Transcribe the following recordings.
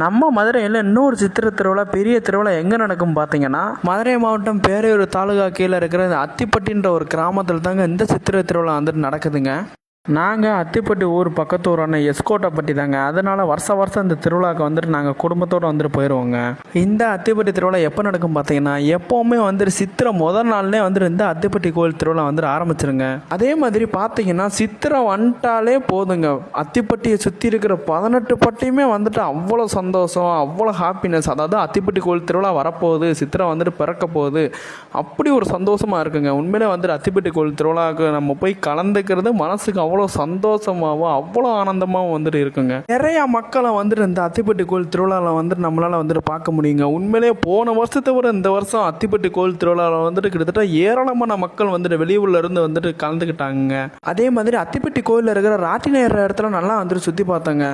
நம்ம மதுரையில் இன்னொரு சித்திரை திருவிழா பெரிய திருவிழா எங்கே நடக்கும் பார்த்தீங்கன்னா மதுரை மாவட்டம் பேரையூர் தாலுகா கீழே இருக்கிற அத்திப்பட்டின்ற ஒரு கிராமத்தில் தாங்க இந்த சித்திரை திருவிழா வந்துட்டு நடக்குதுங்க. நாங்கள் அத்திப்பட்டி ஊர் பக்கத்து ஊரான எஸ்கோட்டைப்பட்டி தாங்க. அதனால் வருஷ வருஷம் இந்த திருவிழாவுக்கு வந்துட்டு நாங்கள் குடும்பத்தோடு வந்துட்டு போயிடுவோங்க இந்த அத்திப்பட்டி திருவிழா எப்போ நடக்கும் பார்த்தீங்கன்னா எப்போவுமே வந்துட்டு சித்திரை முதல் நாள்லே வந்துட்டு இந்த அத்திப்பட்டி கோயில் திருவிழா வந்துட்டு ஆரம்பிச்சிருங்க. அதே மாதிரி பார்த்தீங்கன்னா சித்திரை வந்துட்டாலே போதுங்க. அத்திப்பட்டியை சுற்றி இருக்கிற பதினெட்டு பட்டியுமே வந்துட்டு அவ்வளோ சந்தோஷம் அவ்வளோ ஹாப்பினஸ் அதாவது அத்திப்பட்டி கோயில் திருவிழா வரப்போகுது சித்திரை வந்துட்டு பிறக்க போகுது. அப்படி ஒரு சந்தோஷமாக இருக்குங்க. உண்மையிலே வந்துட்டு அத்திப்பட்டி கோயில் திருவிழாவுக்கு நம்ம போய் கலந்துக்கிறது மனசுக்கு அவ்வளோ சந்தோஷமாகவும் அவ்வளோ ஆனந்தமாகவும் வந்துட்டு இருக்குங்க. நிறைய மக்களை வந்துட்டு இந்த அத்திப்பட்டி கோயில் திருவிழாவில் வந்துட்டு நம்மளால் வந்துட்டு பார்க்க முடியுங்க. உண்மையிலேயே போன வருஷத்தை விட இந்த வருஷம் அத்திப்பட்டி கோயில் திருவிழாவில் வந்துட்டு கிட்டத்தட்ட ஏராளமான மக்கள் வந்துட்டு வெளியூர்ல இருந்து வந்துட்டு கலந்துக்கிட்டாங்க அதே மாதிரி அத்திப்பட்டி கோயிலில் இருக்கிற ராட்டின ஏறுற இடத்துல நல்லா வந்துட்டு சுற்றி பார்த்தேங்க.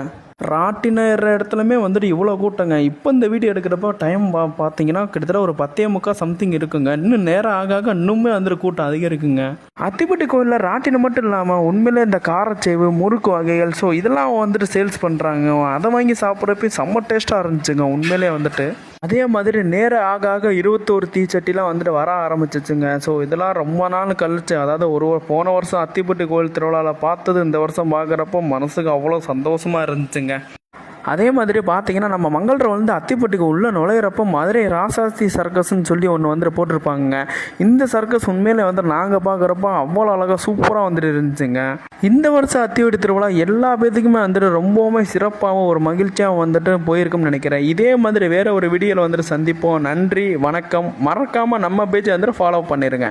ராட்டி ஏறுற இடத்துலையுமே வந்துட்டு இவ்வளோ கூட்டங்க. இப்போ இந்த வீடியோ எடுக்கிறப்ப டைம் பா பார்த்தீங்கன்னா கிட்டத்தட்ட ஒரு பத்தே முக்கால் சம்திங் இருக்குங்க. இன்னும் நேரம் ஆக ஆக இன்னுமே வந்துட்டு கூட்டம் அதிகரிக்குங்க. அத்திப்பட்டி கோயிலில் ராட்டினம் மட்டும் இல்லாமல் உண்மையிலே இந்த காரச்சேவு முறுக்கு வகைகள் ஸோ இதெல்லாம் வந்துட்டு சேல்ஸ் பண்ணுறாங்க அதை வாங்கி சாப்பிட்றப்ப செம்ம டேஸ்ட்டாக இருந்துச்சுங்க உண்மையிலே வந்துட்டு. அதே மாதிரி நேரம் ஆக ஆக இருபத்தோரு தீச்சட்டிலாம் வந்துட்டு வர ஆரம்பிச்சிச்சுங்க. ஸோ இதெல்லாம் ரொம்ப நாள் கழிச்சு அதாவது ஒரு போன வருஷம் அத்திப்பட்டி கோயில் திருவிழாவில் பார்த்தது இந்த வருஷம் பார்க்குறப்போ மனசுக்கு அவ்வளோ சந்தோஷமாக இருந்துச்சுங்க. அதே மாதிரி பார்த்தீங்கன்னா நம்ம மங்கள்கிட்ட வந்து அத்திப்பட்டிக்கு உள்ளே நுழையிறப்போ மதுரை ராசாஸ்தி சர்க்கஸ்ன்னு சொல்லி ஒன்று வந்துட்டு போட்டிருப்பாங்க இந்த சர்க்கஸ் உண்மையிலே வந்து நாங்கள் பார்க்குறப்ப அவ்வளோ அழகாக சூப்பராக வந்துட்டு இருந்துச்சுங்க. இந்த வருஷம் அத்திவடி திருவிழா எல்லா பேத்துக்குமே வந்துட்டு ரொம்பவுமே சிறப்பாகவும் ஒரு மகிழ்ச்சியாகவும் வந்துட்டு போயிருக்கும்னு நினைக்கிறேன். இதே மாதிரி வேற ஒரு வீடியோவில் வந்துட்டு சந்திப்போம். நன்றி வணக்கம். மறக்காமல் நம்ம பேஜை வந்துட்டு ஃபாலோ பண்ணிடுங்க